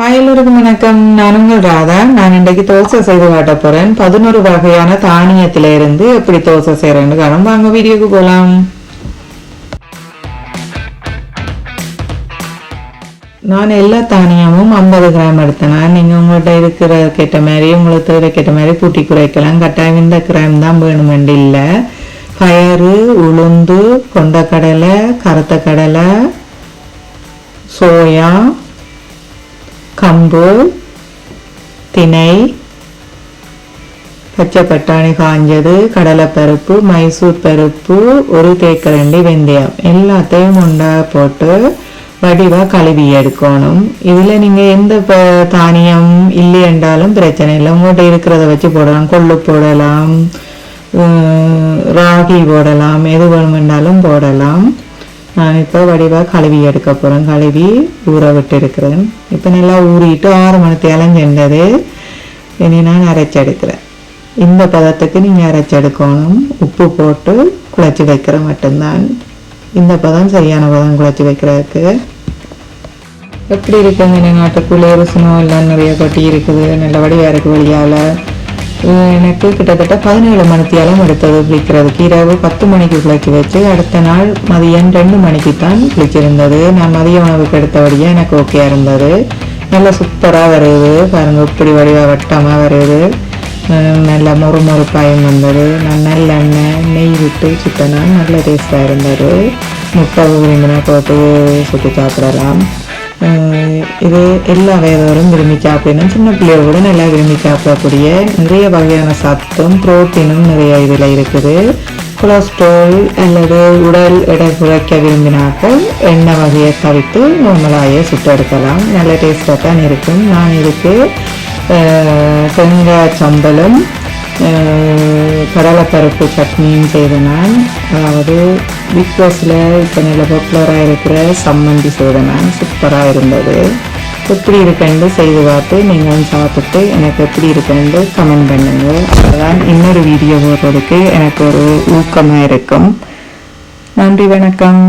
Hi எல்லோருக்கும் வணக்கம். நான் உங்கள் ராதா. நான் இன்றைக்கு தோசை செய்து காட்ட போகிறேன் பதினோரு வகையான தானியத்தில் இருந்து எப்படி தோசை செய்கிறேன்னு காணும். வாங்க வீடியோக்கு போகலாம் நான் எல்லா தானியமும் ஐம்பது கிராம் எடுத்தேன்? நீங்கள் உங்கள்கிட்ட இருக்கிற கேட்ட மாதிரி உங்களுக்கு தேவை கேட்ட மாதிரி கூட்டி குறைக்கலாம். கட்டாயம் இந்த கிராம் தான் வேணுமெண்டு இல்லை. பயறு உளுந்து கொண்டக்கடலை கருத்த கடலை சோயா கம்பு திணை பச்சை பட்டாணி காஞ்சது கடலைப்பருப்பு மைசூர் பருப்பு ஒரு தேக்கரண்டி வெந்தயம். எல்லாத்தையும் உண்டா போட்டு வடிவாக கழுவி எடுக்கணும். இதில் நீங்கள் எந்த ப தானியம் இல்லையென்றாலும் பிரச்சனை இல்லை. உங்கள்கிட்ட இருக்கிறத வச்சு போடலாம். கொள்ளு போடலாம். ராகி போடலாம். எது வேணுமென்றாலும் போடலாம். நான் இப்போ வடிவாக கழுவி எடுக்க போகிறேன் கழுவி ஊற விட்டு இருக்கிறேன் இப்போ நல்லா ஊறிட்டு ஆறு மணி இளஞ்செண்டது. இனி நான் அரைச்சி எடுக்கிறேன். இந்த பதத்துக்கு நீங்கள் அரைச்செடுக்கணும் உப்பு போட்டு குழச்சி வைக்கிற மட்டும்தான். இந்த பதம் சரியான பதம் குழச்சி வைக்கிறதுக்கு. எப்படி இருக்குங்க? எங்கள் நாட்டுக்குள்ளே ருசனோ எல்லாம் நிறைய கொட்டி இருக்குது. நல்லபடியாக இருக்குது வழியால். எனக்கு கிட்டத்தட்ட பதினேழு மணித்தியாலம் எடுத்தது குளிக்கிறதுக்கு இரவு பத்து மணிக்கு குளிக்க வச்சு அடுத்த நாள் மதியம் ரெண்டு மணிக்கு தான் குளிச்சிருந்தது. நான் மதிய உணவுக்கு எடுத்தபடியே எனக்கு ஓகே இருந்தது. நல்லா சூப்பராக வருது. பாருங்கள் இப்படி வடிவாக வட்டமாக வருது. நல்ல மொறு வந்தது. நான் நல்லெண்ணெய் நெய் விட்டு சுத்தினா நல்ல டேஸ்ட்டாக இருந்தது. முட்டை விரும்பினா போட்டு சுற்றி சாப்பிடலாம். இது எல்லா வயதோரும் விரும்பி சாப்பிடணும் சின்ன பிள்ளையோட நல்லா விரும்பி சாப்பிடக்கூடிய நிறைய வகையான சத்தும் புரோட்டீனும் நிறைய இதில் இருக்குது. கொலஸ்ட்ரால் அல்லது உடல் எடை குறைக்க விரும்பினாக்கள் எண்ணெய் வகையை தவிர்த்து நார்மலாகவே சுட்டு எடுக்கலாம். நல்ல டேஸ்ட்டாக தான் இருக்கும். நான் இதுக்கு செங்காய் தேங்காய் சம்பலும் கடலைப்பருப்பு சட்னியும் செய்தேன் நான். அதாவது பிக் பாஸில் இப்போ நல்ல பாப்புலராக இருக்கிற சம்மந்தி சோதனை சூப்பராக இருந்தது. எப்படி இருக்குன்னு செய்து பார்த்து நீங்களும் சாப்பிட்டு எனக்கு எப்படி இருக்குன்னு கமெண்ட் பண்ணுங்க. அப்பதான் இன்னொரு வீடியோ போடுறதுக்கு எனக்கு ஒரு ஊக்கமாக இருக்கும். நன்றி வணக்கம்.